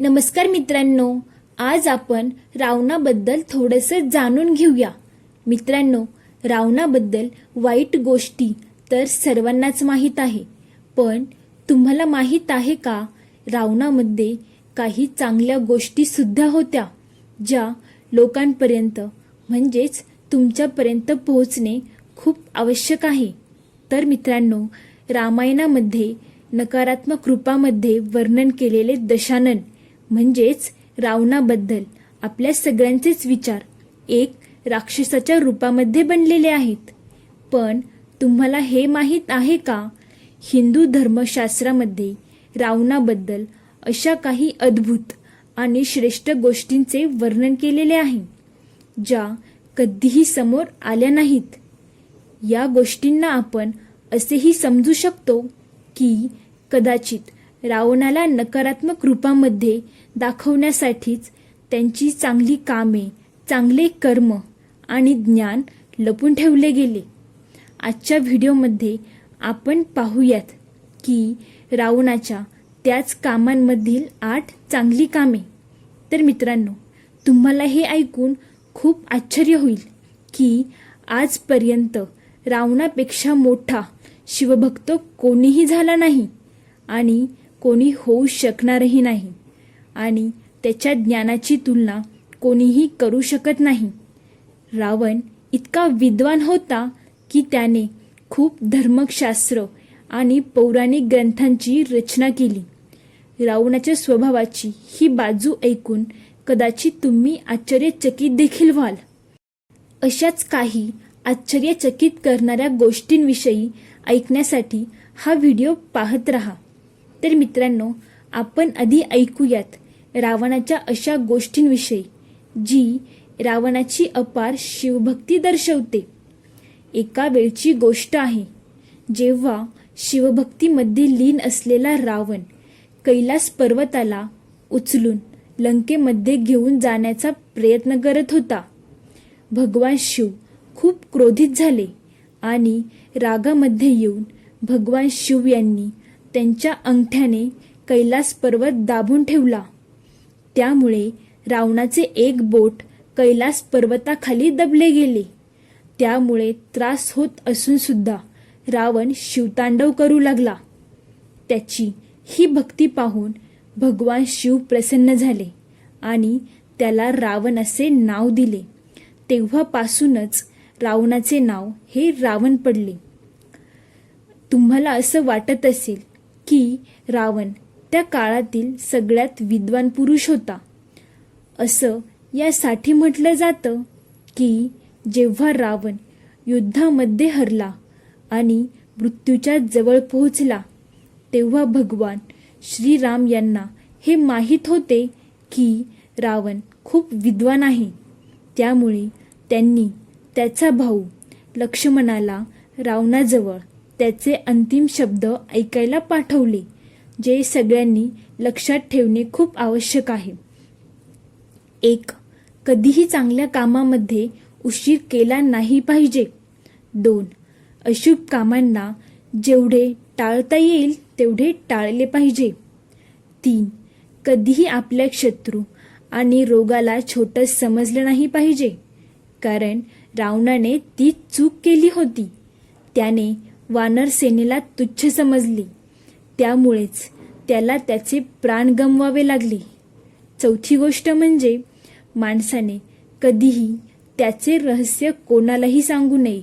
नमस्कार मित्रांनो आज आपण रावणाबद्दल थोडंसं जाणून घेऊया. मित्रांनो रावणाबद्दल वाईट गोष्टी तर सर्वांनाच माहीत आहे. पण तुम्हाला माहीत आहे का रावणामध्ये काही चांगल्या गोष्टीसुद्धा होत्या ज्या लोकांपर्यंत म्हणजेच तुमच्यापर्यंत पोहोचणे खूप आवश्यक आहे. तर मित्रांनो रामायणामध्ये नकारात्मक रूपामध्ये वर्णन केलेले दशानन म्हणजेच रावणाबद्दल आपल्या सगळ्यांचेच विचार एक राक्षसाच्या रूपामध्ये बनलेले आहेत. पण तुम्हाला हे माहीत आहे का? हिंदू धर्मशास्त्रामध्ये रावणाबद्दल अशा काही अद्भुत आणि श्रेष्ठ गोष्टींचे वर्णन केलेले आहे ज्या कधीही समोर आल्या नाहीत. या गोष्टींना आपण असेही समजू शकतो की कदाचित रावणाला नकारात्मक रूपामध्ये दाखवण्यासाठीच त्यांची चांगली कामे चांगले कर्म आणि ज्ञान लपून ठेवले गेले. आजच्या व्हिडिओमध्ये आपण पाहूयात की रावणाच्या त्याच कामांमधील आठ चांगली कामे. तर मित्रांनो तुम्हाला हे ऐकून खूप आश्चर्य होईल की आजपर्यंत रावणापेक्षा मोठा शिवभक्त कोणीही झाला नाही आणि कोणी होऊ शकणारही नाही. आणि त्याच्या ज्ञानाची तुलना कोणीही करू शकत नाही. रावण इतका विद्वान होता की त्याने खूप धर्मशास्त्र आणि पौराणिक ग्रंथांची रचना केली. रावणाच्या स्वभावाची ही बाजू ऐकून कदाचित तुम्ही आश्चर्यचकित देखील व्हाल. अशाच काही आश्चर्यचकित करणाऱ्या गोष्टींविषयी ऐकण्यासाठी हा व्हिडिओ पाहत रहा. तर मित्रांनो आपण आधी ऐकूयात रावणाच्या अशा गोष्टींविषयी जी रावणाची अपार शिवभक्ती दर्शवते. एका वेळची गोष्ट आहे जेव्हा शिवभक्तीमध्ये लीन असलेला रावण कैलास पर्वताला उचलून लंकेमध्ये घेऊन जाण्याचा प्रयत्न करत होता. भगवान शिव खूप क्रोधित झाले आणि रागामध्ये येऊन भगवान शिव यांनी त्यांच्या अंगठ्याने कैलास पर्वत दाबून ठेवला. त्यामुळे रावणाचे एक बोट कैलास पर्वताखाली दबले गेले. त्यामुळे त्रास होत असून सुद्धा रावण शिवतांडव करू लागला. त्याची ही भक्ती पाहून भगवान शिव प्रसन्न झाले आणि त्याला रावण असे नाव दिले. तेव्हापासूनच रावणाचे नाव हे रावण पडले. तुम्हाला असं वाटत असेल की रावण त्या काळातील सगळ्यात विद्वान पुरुष होता. असं यासाठी म्हटलं जातं की जेव्हा रावण युद्धामध्ये हरला आणि मृत्यूच्या जवळ पोहोचला तेव्हा भगवान श्रीराम यांना हे माहीत होते की रावण खूप विद्वान आहे. त्यामुळे त्यांनी त्याचा भाऊ लक्ष्मणाला रावणाजवळ त्याचे अंतिम शब्द ऐकायला पाठवले जे सगळ्यांनी लक्षात ठेवणे खूप आवश्यक आहे. एक कधीही चांगल्या कामामध्ये उशीर केला नाही पाहिजे. दोन अशुभ कामांना जेवढे टाळता येईल तेवढे टाळले पाहिजे. तीन कधीही आपल्या शत्रू आणि रोगाला छोटं समजलं नाही पाहिजे कारण रावणाने ती चूक केली होती. त्याने वानर सेनेला तुच्छ समजली. त्यामुळेच त्याला त्याचे प्राण गमवावे लागले. चौथी गोष्ट म्हणजे माणसाने कधीही त्याचे रहस्य कोणालाही सांगू नये.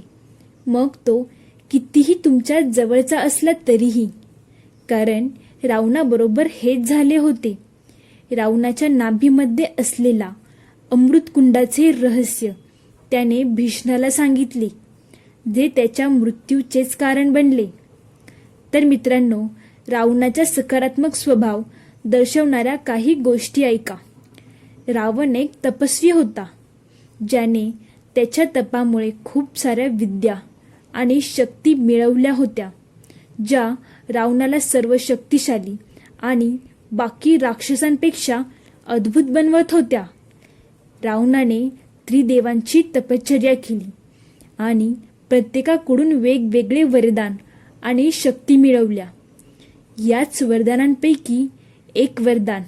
मग तो कितीही तुमच्या जवळचा असला तरीही. कारण रावणाबरोबर हेच झाले होते. रावणाच्या नाभीमध्ये असलेला अमृतकुंडाचे रहस्य त्याने भीष्णाला सांगितले. जे त्याच्या मृत्यूचेच कारण बनले. तर मित्रांनो रावणाचा सकारात्मक स्वभाव दर्शवणाऱ्या काही गोष्टी ऐका. रावण एक तपस्वी होता ज्याने त्याच्या तपामुळे खूप साऱ्या विद्या आणि शक्ती मिळवल्या होत्या ज्या रावणाला सर्व शक्तिशाली आणि बाकी राक्षसांपेक्षा अद्भुत बनवत होत्या. रावणाने त्रिदेवांची तपश्चर्या केली आणि प्रत्येकाकडून वेगवेगळे वरदान आणि शक्ती मिळवल्या. याच वरदानांपैकी एक वरदान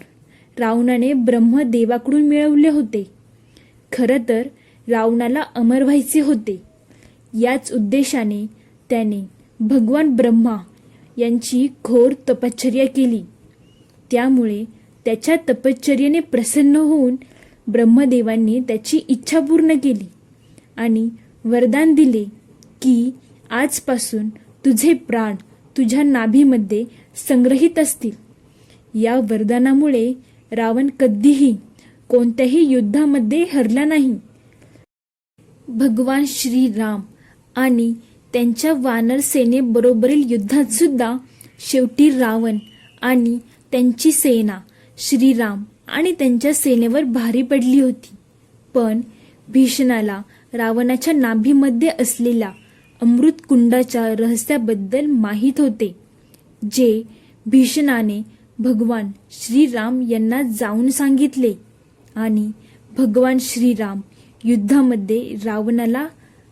रावणाने ब्रह्मदेवाकडून मिळवले होते. खरं तर रावणाला अमर व्हायचे होते. याच उद्देशाने त्याने भगवान ब्रह्मा यांची घोर तपश्चर्या केली. त्यामुळे त्याच्या तपश्चर्येने प्रसन्न होऊन ब्रह्मदेवांनी त्याची इच्छा पूर्ण केली आणि वरदान दिले की आजपासून तुझे प्राण तुझ्या नाभीमध्ये संग्रहित असतील. या वरदानामुळे रावण कधीही कोणत्याही युद्धामध्ये हरला नाही. भगवान श्रीराम आणि त्यांच्या वानर सेनेबरोबरील युद्धात सुद्धा शेवटी रावण आणि त्यांची सेना श्रीराम आणि त्यांच्या सेनेवर भारी पडली होती. पण भीषणाला रावणाच्या नाभीमध्ये असलेल्या अमृतकुंडाच्या रहस्याबद्दल माहीत होते जे भीषणाने भगवान श्रीराम यांना जाऊन सांगितले आणि भगवान श्रीराम युद्धामध्ये रावणाला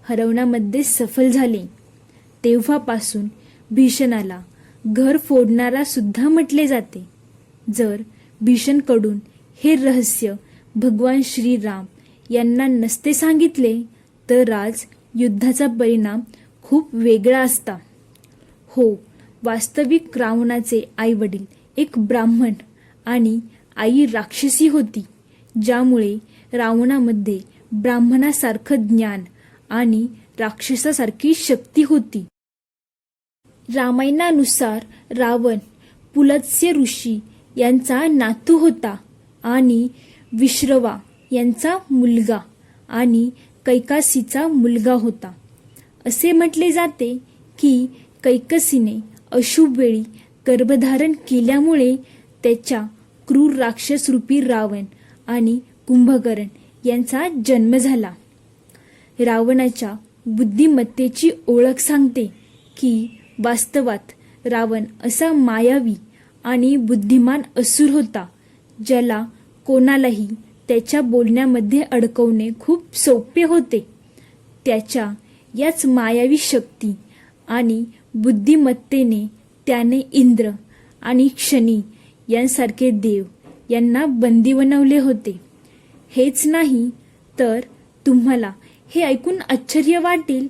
हरवण्यामध्ये सफल झाले. तेव्हापासून भीषणाला घर फोडणारा सुद्धा म्हटले जाते. जर भीषणकडून हे रहस्य भगवान श्रीराम यांना नसते सांगितले तर आज युद्धाचा परिणाम खूप वेगळा असता. हो वास्तविक रावणाचे आईवडील एक ब्राह्मण आणि आई राक्षसी होती ज्यामुळे रावणामध्ये ब्राह्मणासारखं ज्ञान आणि राक्षसासारखी शक्ती होती. रामायणानुसार रावण पुलत्स्य ऋषी यांचा नातू होता आणि विश्रवा यांचा मुलगा आणि कैकासीचा मुलगा होता. असे म्हटले जाते की कैकसीने अशुभ वेळी गर्भधारण केल्यामुळे त्याच्या क्रूर राक्षसरूपी रावण आणि कुंभकर्ण यांचा जन्म झाला. रावणाच्या बुद्धिमत्तेची ओळख सांगते की वास्तवात रावण असा मायावी आणि बुद्धिमान असुर होता ज्याला कोणालाही त्याच्या बोलण्यामध्ये अडकवणे खूप सोपे होते. त्याच्या याच मायावी शक्ती आणि बुद्धिमत्तेने त्याने इंद्र आणि क्षणी यांसारखे देव यांना बंदी बनवले होते. हेच नाही तर तुम्हाला हे ऐकून आश्चर्य वाटेल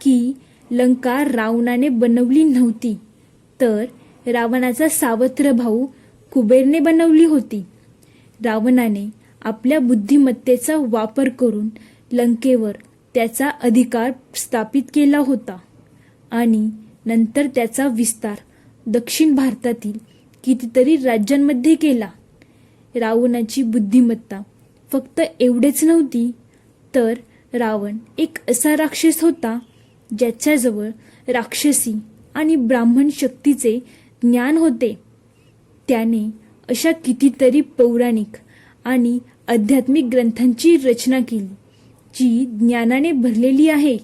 की लंका रावणाने बनवली नव्हती तर रावणाचा सावत्र भाऊ कुबेरने बनवली होती. रावणाने आपल्या बुद्धिमत्तेचा वापर करून लंकेवर त्याचा अधिकार स्थापित केला होता. आणि नंतर त्याचा विस्तार दक्षिण भारतातील कितीतरी राज्यांमध्ये केला. रावणाची बुद्धिमत्ता फक्त एवढेच नव्हती तर रावण एक असा राक्षस होता ज्याच्याजवळ राक्षसी आणि ब्राह्मण शक्तीचे ज्ञान होते. त्याने अशा कितीतरी पौराणिक आणि आध्यात्मिक ग्रंथांची रचना केली जी ज्ञानाने भरलेली आहे.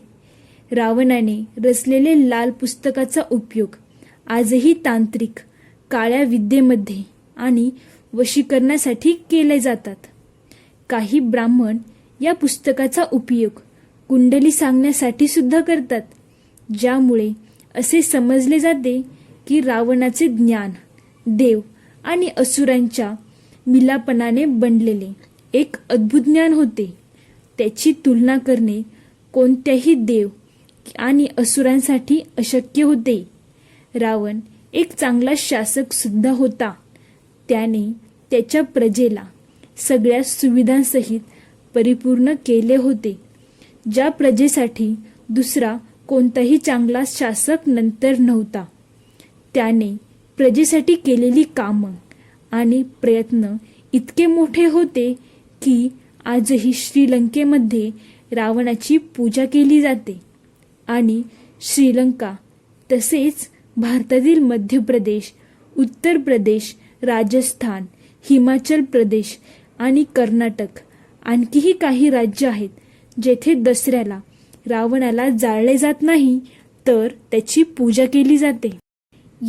रावणाने रचलेले लाल पुस्तकाचा उपयोग आजही तांत्रिक काळ्या विद्येमध्ये आणि वशीकरणासाठी केले जातात. काही ब्राह्मण या पुस्तकाचा उपयोग कुंडली सांगण्यासाठी सुद्धा करतात ज्यामुळे असे समजले जाते की रावणाचे ज्ञान देव आणि असुरांच्या मिलापणाने बनलेले. एक अद्भुत ज्ञान होते. त्याची तुलना करणे कोणत्याही देव आणि असुरांसाठी अशक्य होते. रावण एक चांगला शासक सुद्धा होता. त्याने त्याच्या प्रजेला सगळ्या सुविधांसहित परिपूर्ण केले होते. ज्या प्रजेसाठी दुसरा कोणताही चांगला शासक नंतर नव्हता. त्याने प्रजेसाठी केलेली कामं आणि प्रयत्न इतके मोठे होते की आजही श्रीलंकेमध्ये रावणाची पूजा केली जाते. आणि श्रीलंका तसेच भारतातील मध्य प्रदेश उत्तर प्रदेश राजस्थान हिमाचल प्रदेश आणि कर्नाटक आणखीही काही राज्य आहेत जेथे दसऱ्याला रावणाला जाळले जात नाही तर त्याची पूजा केली जाते.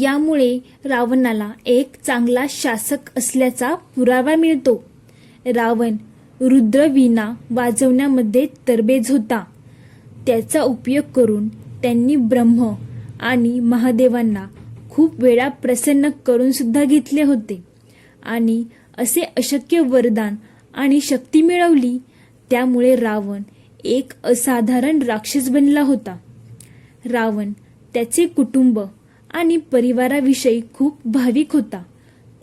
यामुळे रावणाला एक चांगला शासक असल्याचा पुरावा मिळतो. रावण रुद्रवीणा वाजवण्यामध्ये तरबेज होता. त्याचा उपयोग करून त्यांनी ब्रह्म आणि महादेवांना खूप वेळा प्रसन्न करून सुद्धा घेतले होते. आणि असे अशक्य वरदान आणि शक्ती मिळवली त्यामुळे रावण एक असाधारण राक्षस बनला होता. रावण त्याचे कुटुंब आणि परिवाराविषयी खूप भाविक होता.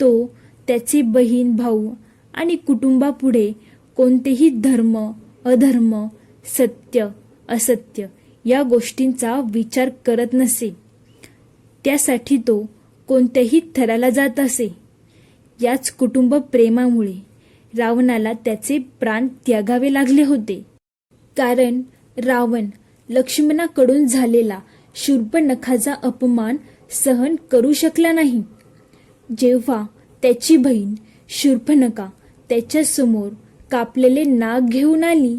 तो त्याचे बहीण भाऊ आणि कुटुंबापुढे कोणतेही धर्म अधर्म सत्य असत्य या गोष्टींचा विचार करत नसे. त्यासाठी तो कोणत्याही थराला जात असे. याच कुटुंब प्रेमामुळे रावणाला त्याचे प्राण त्यागावे लागले होते. कारण रावण लक्ष्मणाकडून झालेला शूर्पनखाचा अपमान सहन करू शकला नाही. जेव्हा त्याची बहीण शूर्पणखा त्याच्यासमोर कापलेले नाग घेऊन आली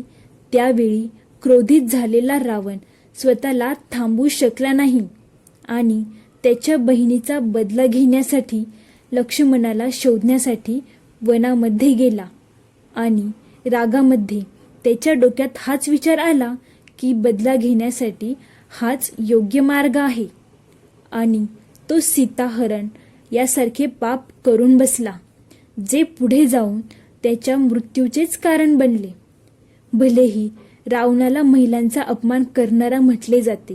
त्यावेळी क्रोधित झालेला रावण स्वतःला थांबू शकला नाही आणि त्याच्या बहिणीचा बदला घेण्यासाठी लक्ष्मणाला शोधण्यासाठी वनामध्ये गेला आणि रागामध्ये त्याच्या डोक्यात हाच विचार आला की बदला घेण्यासाठी हाच योग्य मार्ग आहे. आणि तो सीताहरण यासारखे पाप करून बसला जे पुढे जाऊन त्याच्या मृत्यूचेच कारण बनले. भलेही रावणाला महिलांचा अपमान करणारा म्हटले जाते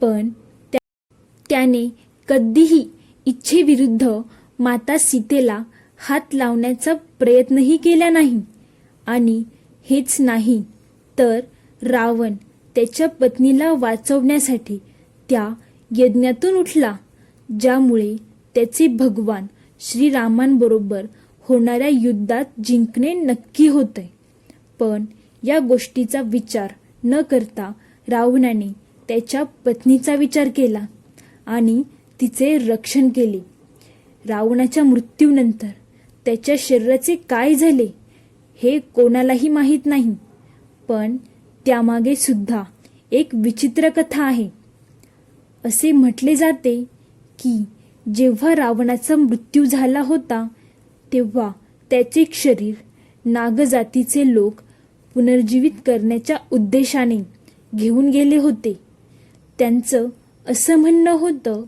पण त्या- त्याने कधीही इच्छेविरुद्ध माता सीतेला हात लावण्याचा प्रयत्नही केला नाही. आणि हेच नाही तर रावण त्याच्या पत्नीला वाचवण्यासाठी त्या यज्ञातून उठला ज्यामुळे त्याचे भगवान श्रीरामांबरोबर होणाऱ्या युद्धात जिंकणे नक्की होते पण या गोष्टीचा विचार न करता रावणाने त्याच्या पत्नीचा विचार केला आणि तिचे रक्षण केले. रावणाच्या मृत्यूनंतर त्याच्या शरीराचे काय झाले हे कोणालाही माहीत नाही पण त्यामागे सुद्धा एक विचित्र कथा आहे. असे म्हटले जाते की जेव्हा रावणाचा मृत्यू झाला होता तेव्हा त्याचे शरीर नागजातीचे लोक पुनर्जीवित करण्याच्या उद्देशाने घेऊन गेले होते. त्यांचं असं म्हणणं होतं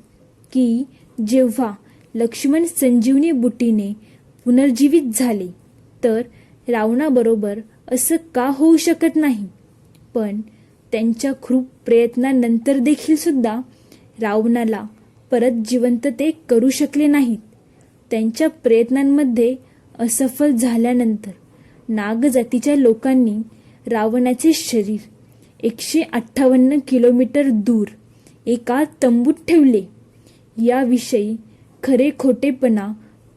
की जेव्हा लक्ष्मण संजीवनी बुटीने पुनर्जीवित झाले तर रावणाबरोबर असं का होऊ शकत नाही? पण त्यांच्या खूप प्रयत्नानंतर देखील सुद्धा रावणाला परत जिवंत ते करू शकले नाहीत. त्यांच्या प्रयत्नांमध्ये असफल झाल्यानंतर नागजातीच्या लोकांनी रावणाचे शरीर एकशे अठ्ठावन्न किलोमीटर दूर एका तंबूत ठेवले. याविषयी खरे खोटेपणा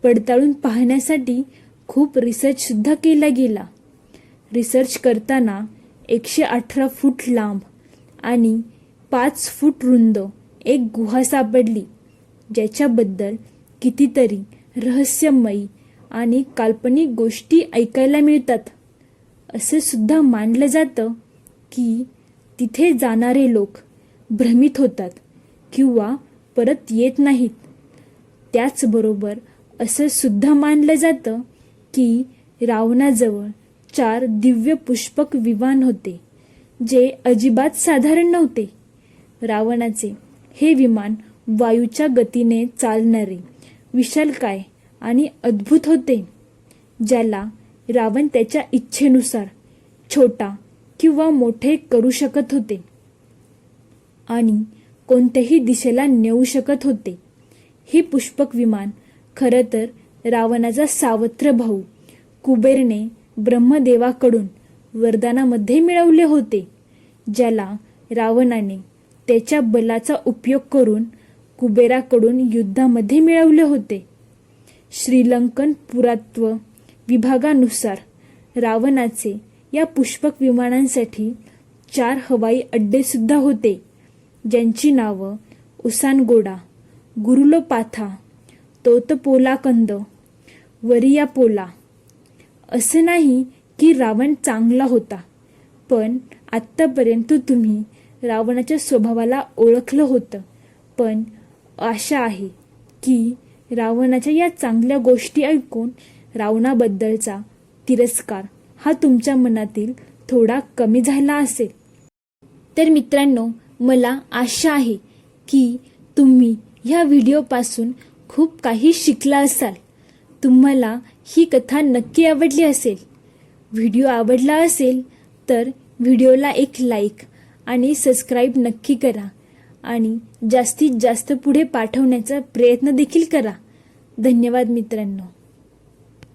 पडताळून पाहण्यासाठी खूप रिसर्चसुद्धा केला गेला. रिसर्च करताना एकशे अठरा फूट लांब आणि पाच फूट रुंद एक गुहा सापडली ज्याच्याबद्दल कितीतरी रहस्यमयी आणि काल्पनिक गोष्टी ऐकायला मिळतात. असं सुद्धा मानलं जातं की तिथे जाणारे लोक भ्रमित होतात किंवा परत येत नाहीत. त्याचबरोबर असं सुद्धा मानलं जातं की रावणाजवळ चार दिव्य पुष्पक विमान होते जे अजिबात साधारण नव्हते. रावणाचे हे विमान वायूच्या गतीने चालणारे विशालकाय आणि अद्भुत होते ज्याला रावण त्याच्या इच्छेनुसार छोटा किंवा मोठे करू शकत होते आणि कोणत्याही दिशेला नेऊ शकत होते. हे पुष्पक विमान खरं तर रावणाचा सावत्र भाऊ कुबेरने ब्रह्मदेवाकडून वरदानामध्ये मिळवले होते ज्याला रावणाने त्याच्या बलाचा उपयोग करून कुबेराकडून युद्धामध्ये मिळवले होते. श्रीलंकन पुरात्व विभागानुसार रावणाचे या पुष्पक विमानांसाठी चार हवाई अड्डेसुद्धा होते ज्यांची नावं उसानगोडा गुरुलोपाथा तोतपोलाकंद वरियापोला. असं नाही की रावण चांगला होता पण आत्तापर्यंत तुम्ही रावणाच्या स्वभावाला ओळखलं होतं. पण आशा आहे की रावणाच्या या चांगल्या गोष्टी ऐकून रावणाबद्दलचा तिरस्कार हा तुमच्या मनातील थोडा कमी झाला असेल. तर मित्रांनो मला आशा आहे की तुम्ही ह्या व्हिडिओपासून खूप काही शिकला असाल. तुम्हाला ही कथा नक्की आवडली असेल. व्हिडिओ आवडला असेल तर व्हिडिओला एक लाईक आणि सबस्क्राईब नक्की करा. आणि जास्तीत जास्त पुढे पाठवण्याचा प्रयत्न देखील करा. धन्यवाद मित्रांनो.